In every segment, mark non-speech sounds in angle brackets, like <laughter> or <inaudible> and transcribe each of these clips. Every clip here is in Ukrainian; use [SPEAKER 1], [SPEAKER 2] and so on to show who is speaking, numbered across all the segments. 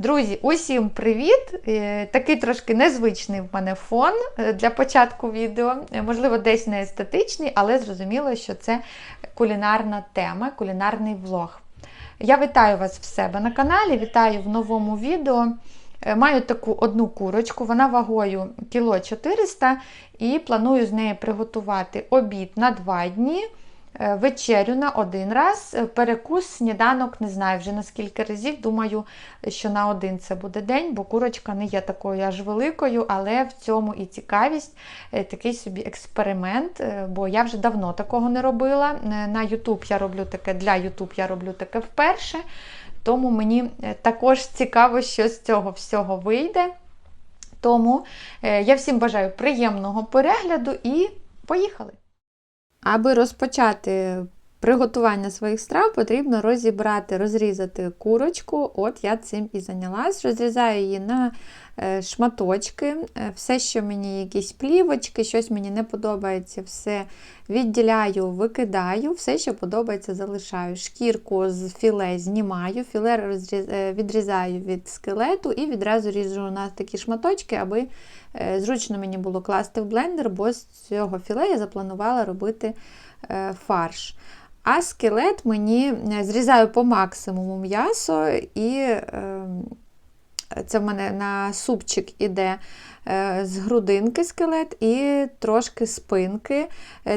[SPEAKER 1] Друзі, усім привіт! Е, Такий трошки незвичний в мене фон е, для початку відео. Е, Можливо, десь не естетичний, але зрозуміло, що це кулінарна тема, кулінарний влог. Я вітаю вас в себе на каналі, вітаю в новому відео. Маю таку одну курочку, вона вагою кіло 400 і планую з неї приготувати обід на 2 дні. Е, Вечерю на один раз, е, перекус, сніданок, не знаю вже на скільки разів. Думаю, що на один це буде день, бо курочка не є такою аж великою, але в цьому і цікавість, е, такий собі експеримент, бо я вже давно такого не робила. На YouTube я роблю таке, для YouTube я роблю таке вперше. Тому мені також цікаво, що з цього всього вийде. Тому я всім бажаю приємного перегляду і поїхали! Аби розпочати приготування своїх страв, потрібно розібрати, розрізати курочку. От я цим і зайнялась. Розрізаю її на е, шматочки. Е, Все, що мені якісь плівочки, щось мені не подобається, все відділяю, викидаю, все, що подобається, залишаю. Шкірку з філе знімаю, філе е, відрізаю від скелету і відразу ріжу на такі шматочки, аби зручно мені було класти в блендер, бо з цього філе я запланувала робити фарш. А скелет мені е, зрізаю по максимуму м'ясо, і е, це в мене на супчик іде е, з грудинки скелет і трошки спинки.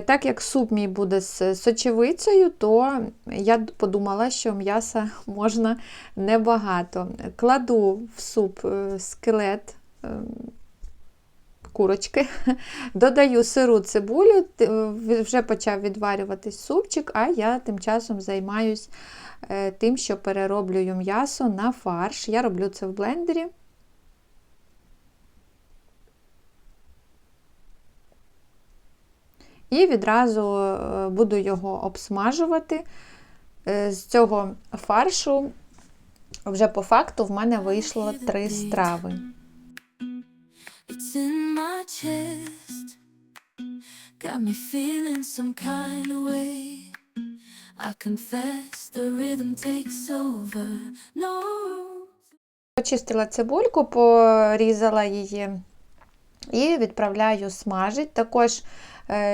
[SPEAKER 1] Так як суп мій буде з сочевицею, то я подумала, що м'яса <laughs> можна небагато. Кладу в суп скелет. Е, Курочки, <laughs> додаю сиру цибулю, вже почав відварюватись супчик, а я тим часом займаюсь е, тим, що перероблюю м'ясо на фарш. Я роблю це в блендері. І відразу е, буду його обсмажувати. Е, З цього фаршу вже по факту в мене вийшло три страви.
[SPEAKER 2] It's in my chest. Got me feeling some kind of way. I confess the rhythm takes over. No.
[SPEAKER 1] Почистила цибульку, порізала її і відправляю смажить. Також е,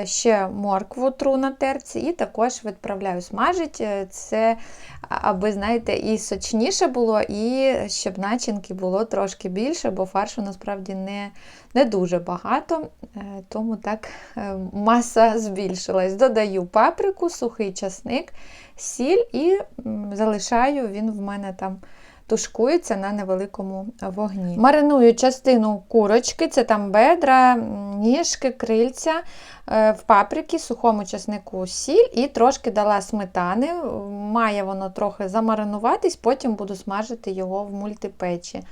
[SPEAKER 1] ще моркву тру на терці, і також відправляю смажить. Е, Це аби, знаєте, і сочніше було, і щоб начинки було трошки більше, бо фаршу насправді не, не дуже багато, е, тому так е, маса збільшилась. Додаю паприку, сухий часник, сіль і залишаю він в мене там тушкується на невеликому вогні. Мариную частину курочки, це там бедра, ніжки, крильця е, в паприки, сухому часнику сіль і трошки дала сметани. Має воно трохи замаринуватись, потім буду смажити його в мультипечі.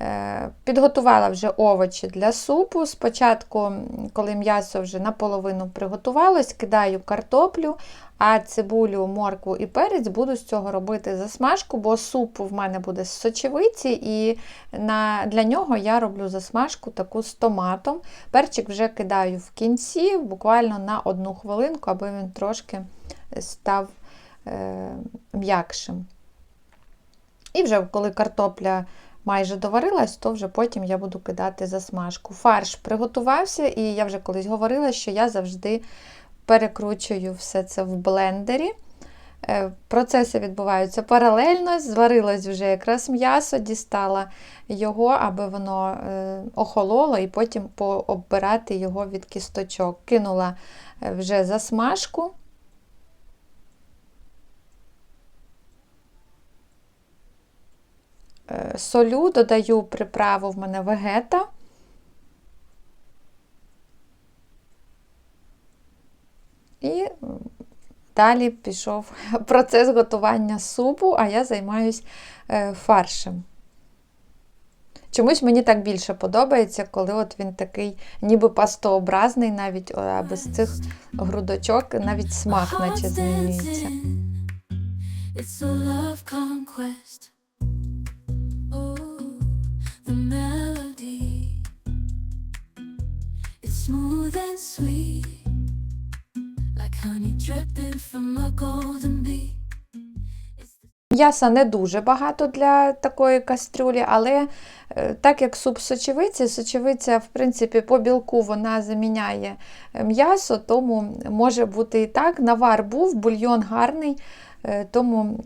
[SPEAKER 1] Е, Підготувала вже овочі для супу. Спочатку, коли м'ясо вже наполовину приготувалось, кидаю картоплю, а цибулю, моркву і перець буду з цього робити засмажку, бо суп в мене буде з сочевиці, і на, для нього я роблю засмажку таку з томатом. Перчик вже кидаю в кінці, буквально на одну хвилинку, аби він трошки став е, м'якшим. І вже коли картопля майже доварилась, то вже потім я буду кидати засмажку. Фарш приготувався, і я вже колись говорила, що я завжди перекручую все це в блендері. Е, Процеси відбуваються паралельно, зварилось вже якраз м'ясо, дістала його, аби воно е, охололо, і потім пооббирати його від кісточок. Кинула е, вже засмажку. Солю, додаю приправу в мене вегета. І далі пішов <laughs> процес готування супу, а я займаюсь е, фаршем. Чомусь мені так більше подобається, коли от він такий ніби пастообразний, навіть о, а без цих грудочок, навіть смак наче змінюється.
[SPEAKER 2] And sweet. Like honey dripping from a golden bee.
[SPEAKER 1] М'яса не дуже багато для такої кастрюлі, але е, так як суп сочевиці, сочевиця, в принципі, по білку вона заміняє е, м'ясо, тому може бути і так. Навар був, бульйон гарний, е, тому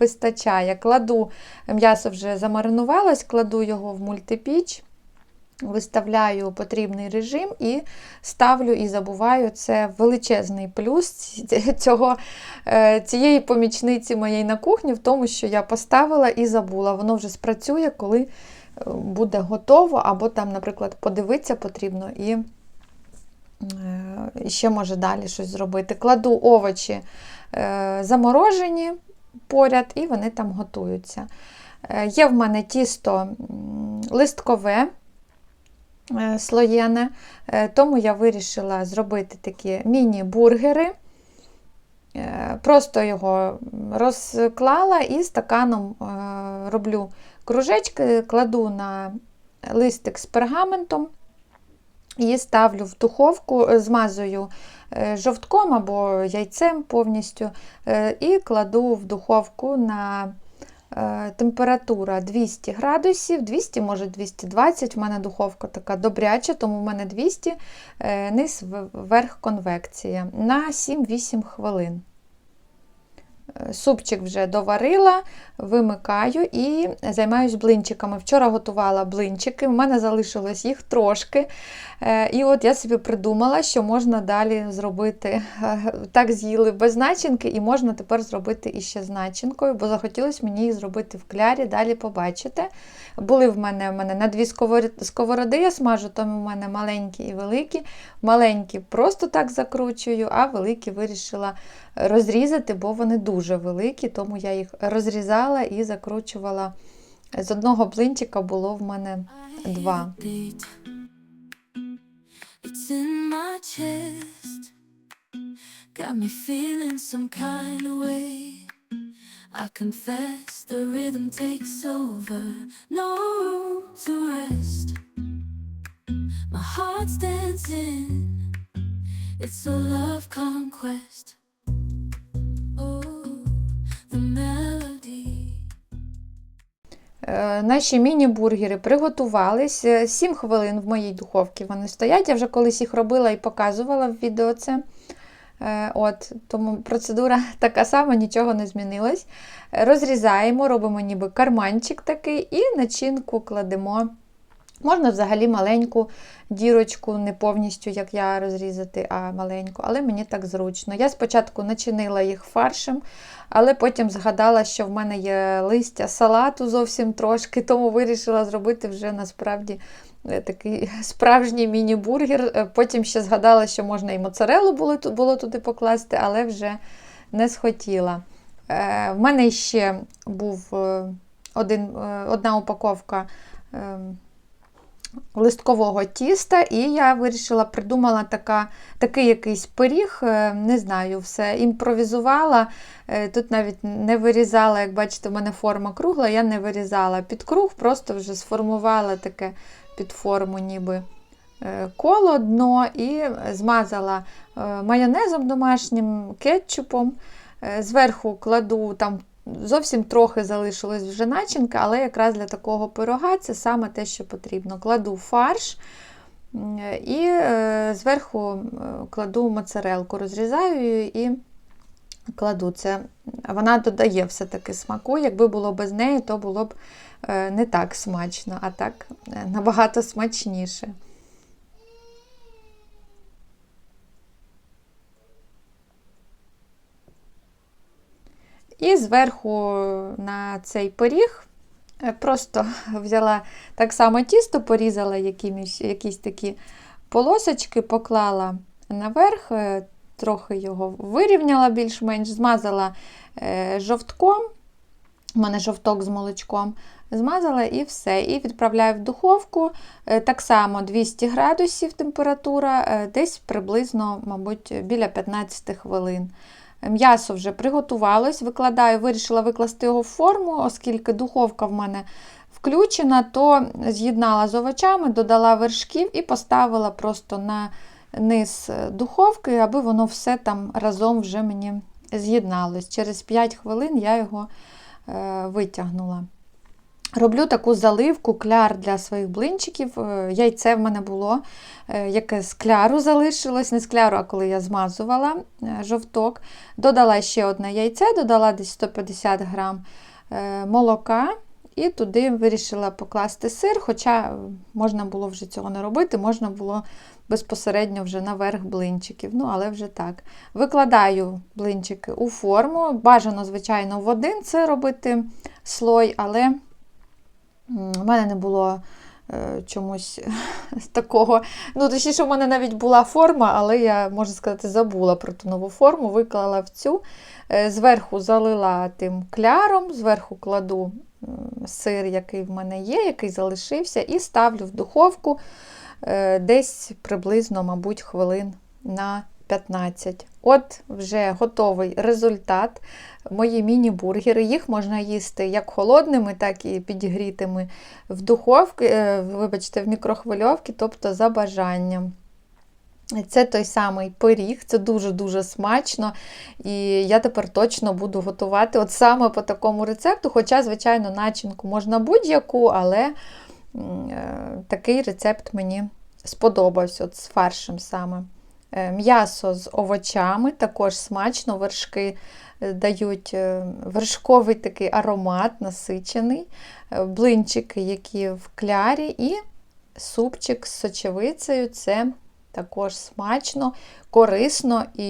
[SPEAKER 1] вистачає. Кладу, м'ясо вже замаринувалось, кладу його в мультипіч. Виставляю потрібний режим і ставлю і забуваю. Це величезний плюс <laughs> цього, е, цієї помічниці моєї на кухні, в тому, що я поставила і забула. Воно вже спрацює, коли е, буде готово, або там, наприклад, подивитися потрібно і е, ще може далі щось зробити. Кладу овочі заморожені поряд, і вони там готуються. Є в мене тісто листкове слоєне, е, тому я вирішила зробити такі міні-бургери. Е, Просто його розклала і стаканом е, роблю кружечки, кладу на листик з пергаментом і ставлю в духовку, е, змазую е, жовтком або яйцем повністю, е, і кладу в духовку на е, температура 200 градусів, 200, може 220. В мене духовка така добряча, тому в мене 200, е, низ верх конвекція на 7-8 хвилин. Е, Супчик вже доварила, вимикаю і займаюсь блинчиками. Вчора готувала блинчики, в мене залишилось їх трошки. Е, І от я собі придумала, що можна далі зробити. е, Так з'їли без начинки, і можна тепер зробити іще з начинкою, бо захотілося мені їх зробити в клярі, далі побачите. Були в мене, в мене на дві сковороди я смажу, тому в мене маленькі і великі. Маленькі просто так закручую, а великі вирішила розрізати, бо вони дуже великі, тому я їх розрізала і закручувала. З одного блинчика було в мене два.
[SPEAKER 2] I confess the rhythm takes over. No room to rest. My heart's dancing. It's a love conquest.
[SPEAKER 1] Наші міні-бургери приготувались. 7 хвилин в моїй духовці вони стоять. Я вже колись їх робила і показувала в відео це. Е, От, тому процедура <laughs> така сама, нічого не змінилось. Е, Розрізаємо, робимо ніби карманчик такий і начинку кладемо. Можна взагалі маленьку дірочку, не повністю, як я розрізати, а маленьку, але мені так зручно. Я спочатку начинила їх фаршем, але потім згадала, що в мене є листя салату зовсім трошки, тому вирішила зробити вже насправді е, такий <laughs> справжній міні-бургер. Е, Потім ще згадала, що можна і моцарелу було, туди покласти, але вже не схотіла. Е, В мене ще був один, одна упаковка. Листкового тіста, і я вирішила, придумала така, такий якийсь пиріг, е, не знаю, все імпровізувала. Е, Тут навіть не вирізала, як бачите, в мене форма кругла, я не вирізала під круг, просто вже сформувала таке під форму, ніби е, коло дно, і змазала майонезом домашнім, кетчупом. Зверху кладу там Зовсім трохи залишилось вже начинка, але якраз для такого пирога це саме те, що потрібно. Кладу фарш і е, зверху е, кладу моцарелку, розрізаю її і кладу. Це, вона додає все-таки смаку. Якби було без неї, то було б е, не так смачно, а так набагато смачніше. І зверху на цей пиріг е, просто <laughs> взяла так само тісто, порізала якимось, якісь такі полосочки, поклала наверх, е, трохи його вирівняла більш-менш, змазала е, жовтком. У мене жовток з молочком. Змазала і все. І відправляю в духовку. Так само 200 градусів температура, десь приблизно, мабуть, біля 15 хвилин. М'ясо вже приготувалось, викладаю, вирішила викласти його в форму, оскільки духовка в мене включена, то з'єднала з овочами, додала вершків і поставила просто на низ духовки, аби воно все там разом вже мені з'єдналось. Через 5 хвилин я його е, витягнула. Роблю таку заливку кляр для своїх блинчиків. Е, Яйце в мене було, е, яке з кляру залишилось, не з кляру, а коли я змазувала е, жовток. Додала ще одне яйце, додала десь 150 грам молока. І туди вирішила покласти сир, хоча можна було вже цього не робити, можна було безпосередньо вже наверх блинчиків. Ну, але вже так. Викладаю блинчики у форму. Бажано, звичайно, в один це робити слой, але в мене не було е, чомусь <laughs> такого. Ну, точніше, в мене навіть була форма, але я, можна сказати, забула про ту нову форму, виклала в цю. Е, Зверху залила тим кляром, зверху кладу сир, який в мене є, який залишився, і ставлю в духовку е, десь приблизно, мабуть, хвилин на 15. От вже готовий результат. Мої міні-бургери. Їх можна їсти як холодними, так і підігрітими в духовці, е, вибачте, в мікрохвильовці, тобто за бажанням. Це той самий пиріг, це дуже-дуже смачно. І я тепер точно буду готувати от саме по такому рецепту. Хоча, звичайно, начинку можна будь-яку, але е, такий рецепт мені сподобався от з фаршем саме. Е, М'ясо з овочами, також смачно, вершки е, дають е, вершковий такий аромат, насичений, блинчики, які в клярі, і супчик з сочевицею. Це також смачно, корисно і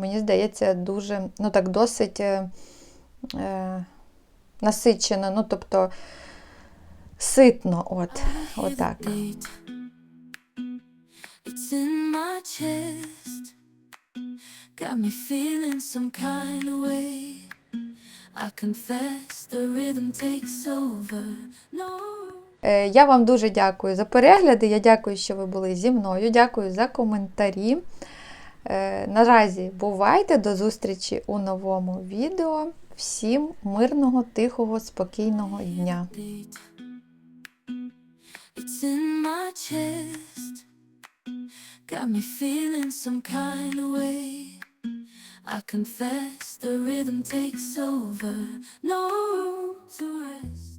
[SPEAKER 1] мені здається, дуже, ну так, досить е, насичено, ну тобто ситно. От, отак.
[SPEAKER 2] beat. My chest. Got me feeling some kind of way. I confess the rhythm takes over. No.
[SPEAKER 1] Е, Я вам дуже дякую за перегляди. Я дякую, що ви були зі мною. Дякую за коментарі. Е, Наразі бувайте, до зустрічі у новому відео. Всім мирного, тихого, спокійного дня.
[SPEAKER 2] It's in my chest. Got me feeling some kind of way. I confess the rhythm takes over. No room to rest.